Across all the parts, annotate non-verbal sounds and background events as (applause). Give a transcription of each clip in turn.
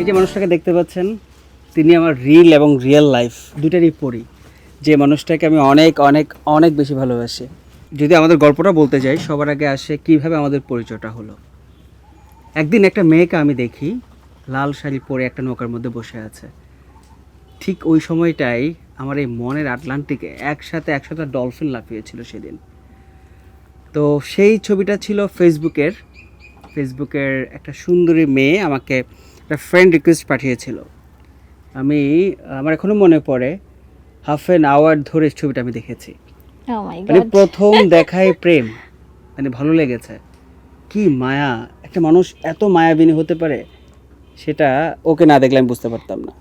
এই যে মানুষটাকে দেখতে পাচ্ছেন, তিনি আমার রিল এবং রিয়েল লাইফ দুটারই পড়ি যে মানুষটাকে আমি অনেক অনেক অনেক বেশি ভালোবাসি। যদি আমাদের গল্পটা বলতে যাই, সবার আগে আসে কীভাবে আমাদের পরিচয়টা হলো। একদিন একটা মেয়েকে আমি দেখি, লাল শাড়ি পরে একটা নৌকার মধ্যে বসে আছে। ঠিক ওই সময়টাই আমার এই মনের আটলান্টিকে একসাথে একসাথে ডলফিন লাফিয়েছিল সেদিন। তো সেই ছবিটা ছিল ফেসবুকের ফেসবুকের একটা সুন্দরী মেয়ে আমাকে একটা ফ্রেন্ড রিকোয়েস্ট পাঠিয়েছিল। আমি আমার এখনও মনে পড়ে হাফ অ্যান আওয়ার ধরে ছবিটা আমি দেখেছি। মানে প্রথম (laughs) দেখায় প্রেম। মানে ভালো লেগেছে। কি মায়া। একটা মানুষ এত মায়াবিনী হতে পারে সেটা ওকে না দেখলে আমি বুঝতে পারতাম না।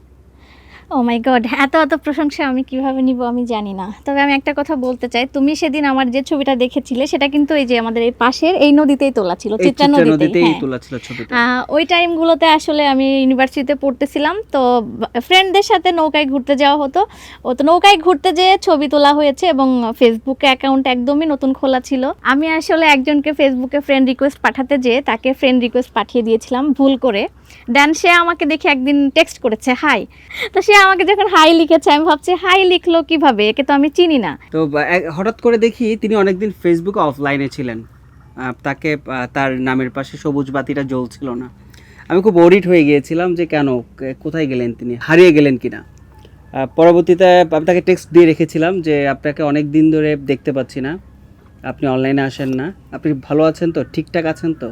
ও মাই গড এত এত প্রশংসা আমি কীভাবে নিব আমি জানি না। তবে আমি একটা কথা বলতে চাই তুমি সেদিন আমার যে ছবিটা দেখেছিলে সেটা কিন্তু এই যে আমাদের এই পাশের এই নদীতেই তোলা ছিল চিত্রা নদীতেই হ্যাঁ। তোলা ছিল ছবিটা। ওই টাইমগুলোতে আসলে আমি ইউনিভার্সিটিতে পড়তেছিলাম তো ফ্রেন্ডদের সাথে নৌকায় ঘুরতে যাওয়া হতো। ও তো নৌকায় ঘুরতে যেয়ে ছবি তোলা হয়েছে এবং ফেসবুকে অ্যাকাউন্ট একদমই নতুন খোলা ছিল। আমি আসলে একজনকে ফেসবুকে ফ্রেন্ড রিকোয়েস্ট পাঠাতে যেয়ে তাকে ফ্রেন্ড রিকোয়েস্ট পাঠিয়ে দিয়েছিলাম ভুল করে। দেন সে আমাকে দেখে একদিন টেক্সট করেছে হাই তো সে আমাকে যখন হাই লিখেছে, আমি ভাবছি, হাই লিখলো কীভাবে? একে তো আমি চিনি না। তো হঠাৎ করে দেখি তিনি অনেকদিন ফেসবুকে অফলাইনে ছিলেন। তাকে তার নামের পাশে সবুজ বাতিটা জ্বলছিল না। আমি খুব অরিট হয়ে গিয়েছিলাম যে কেন কোথায় গেলেন তিনি, হারিয়ে গেলেন কিনা। পরবর্তীতে আমি তাকে টেক্সট দিয়ে রেখেছিলাম যে, আপনাকে অনেক দিন ধরে দেখতে পাচ্ছি না। আপনি অনলাইনে আসেন না। আপনি ভালো আছেন তো? ঠিকঠাক আছেন তো?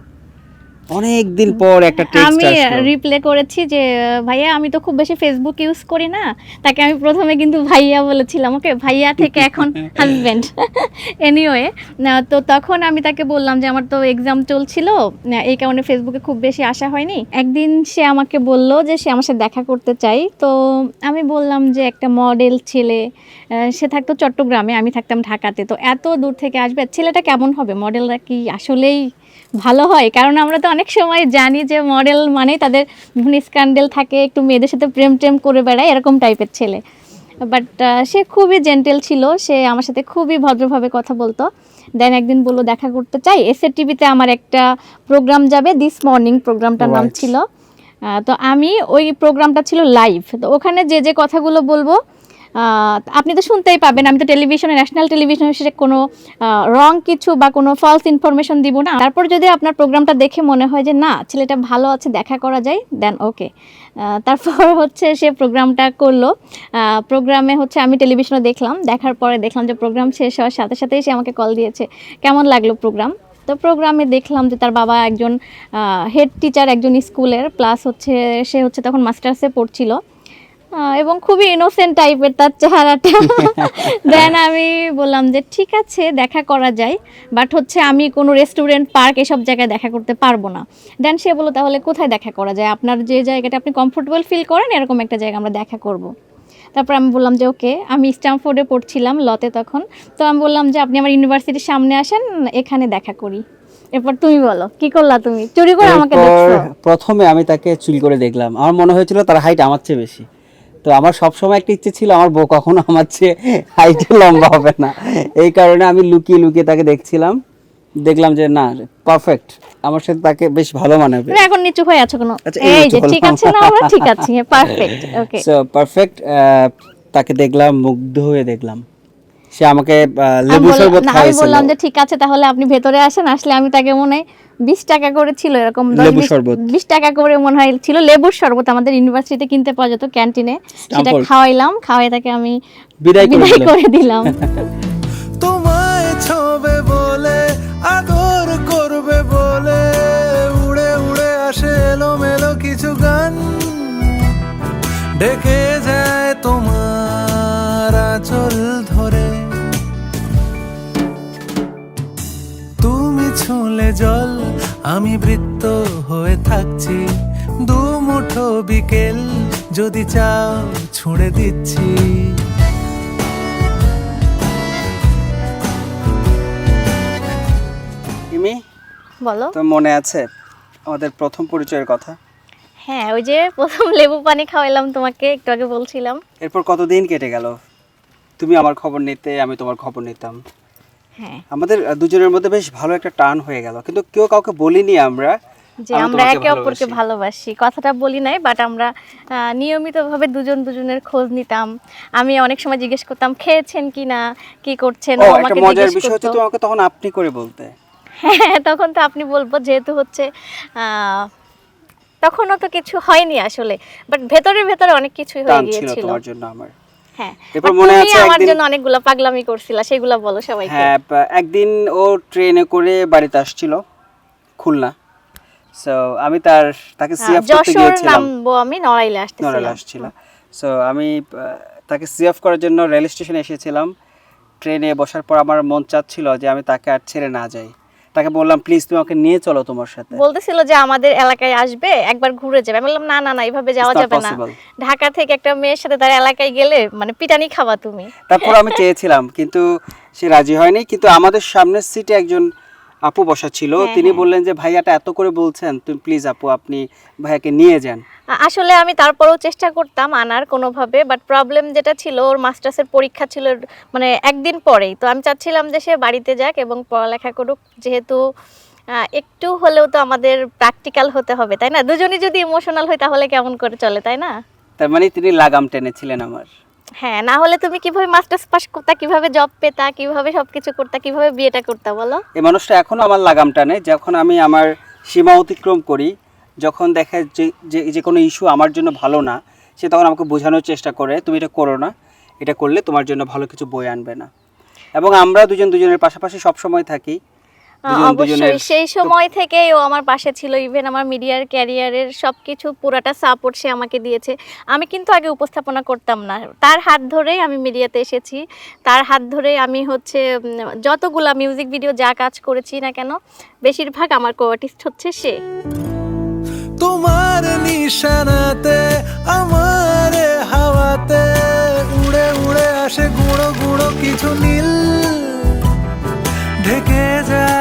অনেক দিন পর একটা টেক্সট আমি রিপ্লে করেছি যে ভাইয়া আমি তো খুব বেশি ফেসবুক ইউজ করি না। তাকে আমি প্রথমে কিন্তু ভাইয়া বলেছিলাম ওকে ভাইয়া থেকে এখন হাজব্যান্ড (laughs) এনিওয়ে তো তখন আমি তাকে বললাম যে আমার তো এক্সাম চলছিল এই কারণে ফেসবুকে খুব বেশি আসা হয়নি। একদিন সে আমাকে বলল যে সে আমার সাথে দেখা করতে চাই। তো আমি বললাম যে একটা মডেল ছেলে সে থাকতো চট্টগ্রামে আমি থাকতাম ঢাকাতে। তো এত দূর থেকে আসবে ছেলেটা কেমন হবে? মডেলরা কি আসলেই ভালো হয় কারণ আমরা তো অনেক সময় জানি যে মডেল মানে তাদের বিভিন্ন স্ক্যান্ডেল থাকে একটু মেয়েদের সাথে প্রেম টেম করে বেড়ায় এরকম টাইপের ছেলে। বাট সে খুবই জেন্টেল ছিল সে আমার সাথে খুবই ভদ্রভাবে কথা বলতো। দেন একদিন বলল দেখা করতে চাই? এসএ টিভিতে আমার একটা প্রোগ্রাম যাবে দিস মর্নিং প্রোগ্রামটার নাম ছিল। তো আমি ওই প্রোগ্রামটা ছিল লাইভ তো ওখানে যে যে কথাগুলো বলব আপনি তো শুনতেই পাবেন, আমি তো টেলিভিশনে ন্যাশনাল টেলিভিশনে সেটা কোনো রং কিছু বা কোনো ফলস ইনফরমেশন দিব না। তারপর যদি আপনার প্রোগ্রামটা দেখে মনে হয় যে, না, ছেলেটা ভালো আছে, দেখা করা যায় দেন ওকে তারপর হচ্ছে সে প্রোগ্রামটা করল। প্রোগ্রামে হচ্ছে আমি টেলিভিশনে দেখলাম, দেখার পরে দেখলাম যে প্রোগ্রাম শেষ হওয়ার সাথে সাথেই সে আমাকে কল দিয়েছে, কেমন লাগল প্রোগ্রাম তো প্রোগ্রামে দেখলাম যে, তার বাবা একজন হেড টিচার একজন স্কুলের প্লাস হচ্ছে সে হচ্ছে তখন মাস্টার্সে পড়ছিল। এবং খুবই ইনোসেন্ট টাইপের তার চেহারাটা। (laughs) দেন আমি বললাম যে ঠিক আছে দেখা করা যায়। বাট হচ্ছে আমি কোনো রেস্টুরেন্ট পার্ক এসব জায়গায় দেখা করতে পারব না। দেন সে বলল তাহলে কোথায় দেখা করা যায়? আপনার যে জায়গাটা আপনি কমফোর্টেবল ফিল করেন এরকম একটা জায়গা আমরা দেখা করব। তারপর আমি বললাম যে ওকে আমি স্ট্যামফোর্ডে পড়ছিলাম লতে তখন। তো আমি বললাম যে আপনি আমার ইউনিভার্সিটির সামনে আসেন এখানে দেখা করি। এরপর তুমি বলো কি করলা তুমি? চুরি করে আমাকে দেখছ? প্রথমে আমি তাকে চুল করে দেখলাম। আমার মনে হয়েছিল তার হাইট আমার চেয়ে বেশি। তো আমার সবসময় একটা ইচ্ছে ছিল আমার বউ কখনো আমার চেয়ে হাইটে লম্বা হবে না। এই কারণে আমি লুকিয়ে লুকিয়ে তাকে দেখছিলাম। দেখলাম যে না পারফেক্ট আমার সাথে তাকে বেশ ভালো মানাবে। এখন নিচু হয়ে আছো কোনো? আচ্ছা, এই যে ঠিক আছে না আমরা ঠিক আছি পারফেক্ট ওকে সো পারফেক্ট তাকে দেখলাম মুগ্ধ হয়ে দেখলাম। সে আমাকে লেবু শরবত আমি বললাম যে ঠিক আছে তাহলে আপনি ভেতরে আসেন আসলে আমি তাকে মনে হয় বিশ টাকা করে ছিল এরকম লেবু বিশ- শরবত। বিশ টাকা করে মনে হয় ছিল লেবুর শরবত আমাদের ইউনিভার্সিটিতে কিনতে পাওয়া যেত ক্যান্টিনে সেটা খাওয়াইলাম খাওয়াই তাকে আমি বিদায়। করে দিলাম (laughs) ছুঁলে বৃত্ত হয়ে থাকছি। দু মুঠো বিকেল যদি চাও ছুঁড়ে দিচ্ছি। ইমি বলো। তো মনে আছে আমাদের প্রথম পরিচয়ের কথা? হ্যাঁ ওই যে প্রথম লেবু পানি খাওয়াইলাম তোমাকে একটু আগে বলছিলাম। এরপর কতদিন কেটে গেল? তুমি আমার খবর নিতে আমি তোমার খবর নিতাম। আমাদের দুজনের মধ্যে বেশ ভালো একটা টান হয়ে গেল। কিন্তু কেউ কাউকে বলিনি আমরা যে আমরা একে অপরকে ভালোবাসি। কথাটা বলি নাই বাট আমরা নিয়মিতভাবে দুজন দুজনের খোঁজ নিতাম। আমি অনেক সময় জিজ্ঞেস করতাম খেয়েছেন কি না? কি করছেন? আমাকে মজার বিষয় হচ্ছে তোমাকে তখন আপনি করে বলতে। হ্যাঁ তখন তো আপনি বলব যেহেতু হচ্ছে আহ, তখনও তো কিছু হয়নি আসলে বাট ভেতরে ভেতরে অনেক কিছুই হয়ে গিয়েছিল। তোমার জন্য আমার। হ্যাঁ। এরপর মনে আছে আমার জন্য অনেকগুলো পাগলামি করছিলা সেগুলো বলো সবাইকে। হ্যাঁ একদিন ও ট্রেনে করে বাড়িতে আসছিল খুলনা। সো আমি তার তাকে হ্যাঁ, সিএফ করতে গিয়েছিলাম। আমি নড়াইলে আসতেছিলাম। আসছিল। সো আমি তাকে সিএফ করার জন্য রেল স্টেশনে এসেছিলাম। ট্রেনে বসার পর আমার মন চাচ্ছিল যে আমি তাকে আর ছেড়ে না যাই। তাকে বললাম প্লিজ তুমি আমাকে নিয়ে চলো তোমার সাথে। বলতেছিল যে আমাদের এলাকায় আসবে একবার ঘুরে যাবে। আমি বললাম না না না এভাবে যাওয়া যাবে না। ঢাকা থেকে একটা মেয়ের সাথে তার এলাকায় গেলে মানে পিটানি খাওয়া তুমি। তারপর আমি চেয়েছিলাম কিন্তু সে রাজি হয়নি। কিন্তু আমাদের সামনের সিটে একজন আপু বসা ছিল। হ্যাঁ, তিনি হ্যাঁ। বললেন যে ভাইয়াটা এত করে বলছেন তুমি প্লিজ আপু আপনি ভাইয়াকে নিয়ে যান। আসলে আমি তারপরেও চেষ্টা করতাম আনার কোনোভাবে বাট প্রবলেম যেটা ছিল ওর মাস্টার্সের পরীক্ষা ছিল মানে একদিন পরেই। তো আমি চাচ্ছিলাম যে সে বাড়িতে যাক এবং পড়ালেখা করুক। যেহেতু একটু হলেও তো আমাদের প্র্যাকটিক্যাল হতে হবে তাই না? দুজনই যদি ইমোশনাল হয় তাহলে কেমন করে চলে তাই না? তার মানে তিনি লাগাম টেনেছিলেন আমার। হ্যাঁ না হলে তুমি কীভাবে মাস্টার্স পাস করতা, কীভাবে জব পেতা, কীভাবে সবকিছু করতা, কীভাবে বিয়েটা করতা, বলো? এই মানুষটা এখনও আমার লাগাম টানে যখন আমি আমার সীমা অতিক্রম করি, যখন দেখে যে যে যে কোনো ইস্যু আমার জন্য ভালো না, সে তখন আমাকে বোঝানোর চেষ্টা করে, তুমি এটা করো না। এটা করলে তোমার জন্য ভালো কিছু বই আনবে না। এবং আমরা দুজন দুজনের পাশাপাশি সব সময় থাকি। অবশ্যই সেই সময় থেকেই ও আমার পাশে ছিল। ইভেন আমার মিডিয়ার ক্যারিয়ারের সব কিছু পুরাটা সাপোর্ট সে আমাকে দিয়েছে। আমি কিন্তু আগে উপস্থাপনা করতাম না। তার হাত ধরেই আমি মিডিয়াতে এসেছি। তার হাত ধরেই আমি হচ্ছে যতগুলা মিউজিক ভিডিও যা কাজ করেছি না কেন বেশিরভাগ আমার কোয়ার্টিস্ট হচ্ছে সে। তোমার নিশানাতে আমার হাওয়াতে উড়ে উড়ে আসে গুঁড়ো গুঁড়ো কিছু নীল। ঢেকে যায়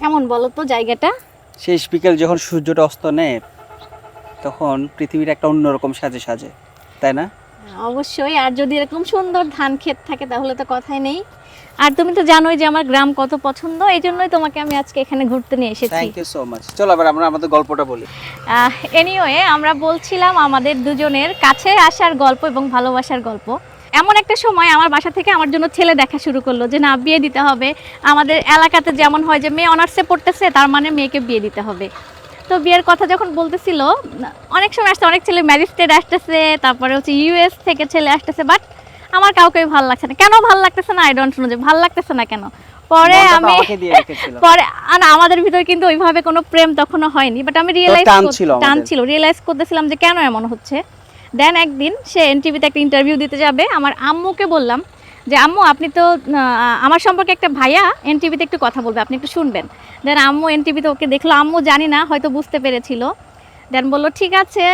কেমন বলো তো জায়গাটা? শেষ বিকেল যখন সূর্যটা অস্ত নেয় তখন পৃথিবীর একটা অন্যরকম সাজে সাজে তাই না? অবশ্যই। আর যদি এরকম সুন্দর ধান ক্ষেত থাকে তাহলে তো কথাই নেই। আর তুমি তো জানোই যে আমার গ্রাম কত পছন্দ এই জন্যই তোমাকে আমি আজকে এখানে ঘুরতে নিয়ে এসেছি। থ্যাংক ইউ সো মাচ চলো আবার আমরা আমাদের গল্পটা বলি। এনিওয়ে আমরা বলছিলাম আমাদের দুজনের কাছে আসার গল্প এবং ভালোবাসার গল্প। এমন একটা সময় আমার বাসা থেকে আমার জন্য ছেলে দেখা শুরু করল যে না বিয়ে দিতে হবে। আমাদের এলাকাতে যেমন হয় যে মেয়ে অনার্সে পড়তেছে তার মানে মেয়েকে বিয়ে দিতে হবে। তো বিয়ের কথা যখন বলতেছিল অনেক সময় আসছে অনেক ছেলে ম্যাজিস্ট্রেট আসতেছে তারপরে হচ্ছে ইউএস থেকে ছেলে আসতেছে বাট আমার কাউকে ভালো লাগছে না। কেন ভালো লাগতেছে না? আই ডোন্ট নো যে ভালো লাগতেছে না কেন? পরে আমি (laughs) পরে না, আমাদের ভিতরে কিন্তু ওইভাবে কোনো প্রেম তখনও হয়নি বাট আমি রিয়েলাইজ টান ছিল রিয়েলাইজ করতেছিলাম যে কেন এমন হচ্ছে? দেন একদিন সে এনটিভিতে একটা ইন্টারভিউ দিতে যাবে। আমার আম্মুকে বললাম যে, আম্মু, আপনি তো আমার সম্পর্কে একটা ভাইয়া এনটিভিতে একটু কথা বলবে, আপনি একটু শুনবেন। দেন আম্মু এনটিভিতে ওকে দেখল, আম্মু জানি না, হয়তো বুঝতে পেরেছিল। দেন বলল, ঠিক আছে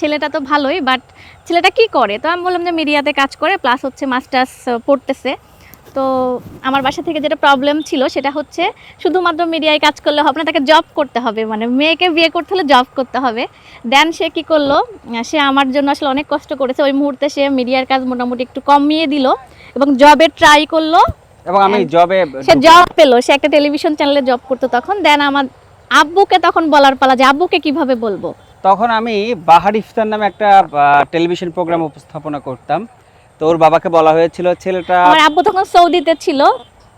ছেলেটা তো ভালোই বাট ছেলেটা কি করে? তো আমি বললাম যে, মিডিয়াতে কাজ করে প্লাস হচ্ছে মাস্টার্স পড়তেছে। তো আমার বাসা থেকে যেটা প্রবলেম ছিল সেটা হচ্ছে শুধুমাত্র মিডিয়ায় কাজ করলে হবে না তাকে জব করতে হবে মানে মেয়েকে বিয়ে করতে হলে জব করতে হবে। দেন সে কি করল? সে আমার জন্য আসলে অনেক কষ্ট করেছে ওই মুহূর্তে সে মিডিয়ার কাজ মোটামুটি একটু কমিয়ে দিল এবং জবে ট্রাই করল। এবং আমি জবে সে জব পেল সে একটা টেলিভিশন চ্যানেলে জব করতো তখন। দেন আমার আব্বুকে তখন বলার পালা যে আব্বুকে কীভাবে বলব? তখন আমি বাহার ইফতার নামে একটা টেলিভিশন প্রোগ্রাম উপস্থাপনা করতাম। তো ওর বাবাকে বলা হয়েছিল ছেলেটা আমার আব্বু তখন সৌদিতে ছিল।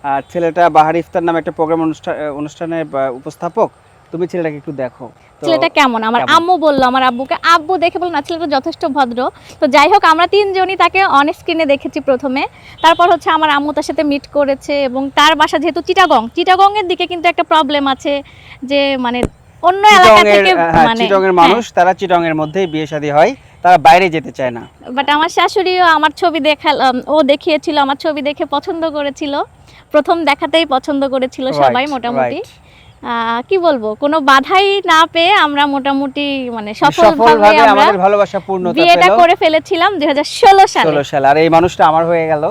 আর ছেলেটা বাহার ইফতার নামে একটা প্রোগ্রাম অনুষ্ঠান অনুষ্ঠানের আহ, উপস্থাপক। তুমি ছেলেটাকে একটু দেখো। ছেলেটা কেমন? আমার আম্মু বলল আমার আব্বুকে আব্বু দেখে বলল না ছেলেটা যথেষ্ট ভদ্র। তো যাই হোক আমরা তিনজনই তাকে অন স্ক্রিনে দেখেছি প্রথমে। তারপর হচ্ছে আমার আম্মু তার সাথে মিট করেছে এবং তার বাসা যেহেতু চিটাগং চিটাগংয়ের দিকে কিন্তু একটা প্রবলেম আছে যে মানে অন্য এলাকা থেকে হ্যাঁ, মানে মানুষ তারা চিটংয়ের মধ্যেই বিয়ে শাদী হয়। তারা বাইরে যেতে চায় না। বাট আমার শাশুড়িও আমার ছবি দেখাল ও দেখিয়েছিল আমার ছবি দেখে পছন্দ করেছিল। প্রথম দেখাতেই পছন্দ করেছিল সবাই মোটামুটি। কি বলব কোনো বাধাই না পেয়ে আমরা মোটামুটি মানে সফলভাবে সফলভাবে আমরা আমাদের ভালোবাসা পূর্ণতা বিয়েটা করে ফেলেছিলাম দুই হাজার ষোলো সালে। ষোলো সালে। আর এই মানুষটা আমার হয়ে গেল।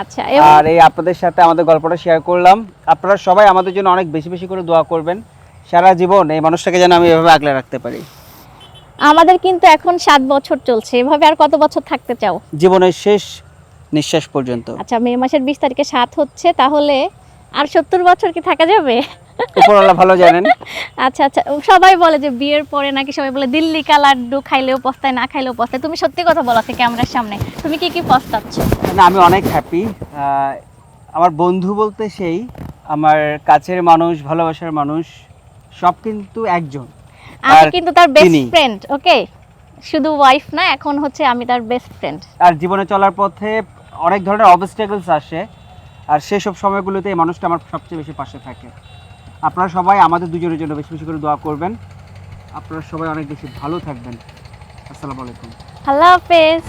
আচ্ছা আর এই আপনাদের সাথে আমাদের গল্পটা শেয়ার করলাম। আপনারা সবাই আমাদের জন্য অনেক বেশি বেশি করে দোয়া করবেন। সারা জীবন এই মানুষটাকে যেন আমি এভাবে আগলে রাখতে পারি। আমাদের কিন্তু এখন সাত বছর চলছে। এভাবে আর কত বছর থাকতে চাও? জীবনের শেষ নিঃশ্বাস পর্যন্ত। আচ্ছা মে মাসের বিশ তারিখে সাত হচ্ছে তাহলে আর সত্তর বছর কি থাকা যাবে? উপরওয়ালা ভালো জানেন। (laughs) আচ্ছা আচ্ছা সবাই বলে যে বিয়ের পরে নাকি সবাই বলে দিল্লি লাড্ডু খাইলেও পস্তায় না খাইলেও পস্তায়। তুমি সত্যি কথা বলো আজকে ক্যামেরার সামনে তুমি কি কি পস্তাচ্ছ? না আমি অনেক হ্যাপি আমার বন্ধু বলতে সেই আমার কাছের মানুষ ভালোবাসার মানুষ সব কিন্তু একজন। আমি কিন্তু তার বেস্ট ফ্রেন্ড ওকে শুধু ওয়াইফ না এখন হচ্ছে আমি তার বেস্ট ফ্রেন্ড আর জীবনে চলার পথে অনেক ধরনের অবস্টেকলস আসে আর সেসব সময়গুলোতে এই মানুষটা আমার সবচেয়ে বেশি পাশে থাকে। আপনারা সবাই আমাদের দুজনের জন্য বেশি বেশি করে দোয়া করবেন। আপনারা সবাই অনেক বেশি ভালো থাকবেন। আসসালামু আলাইকুম। আল্লাহ হাফেজ।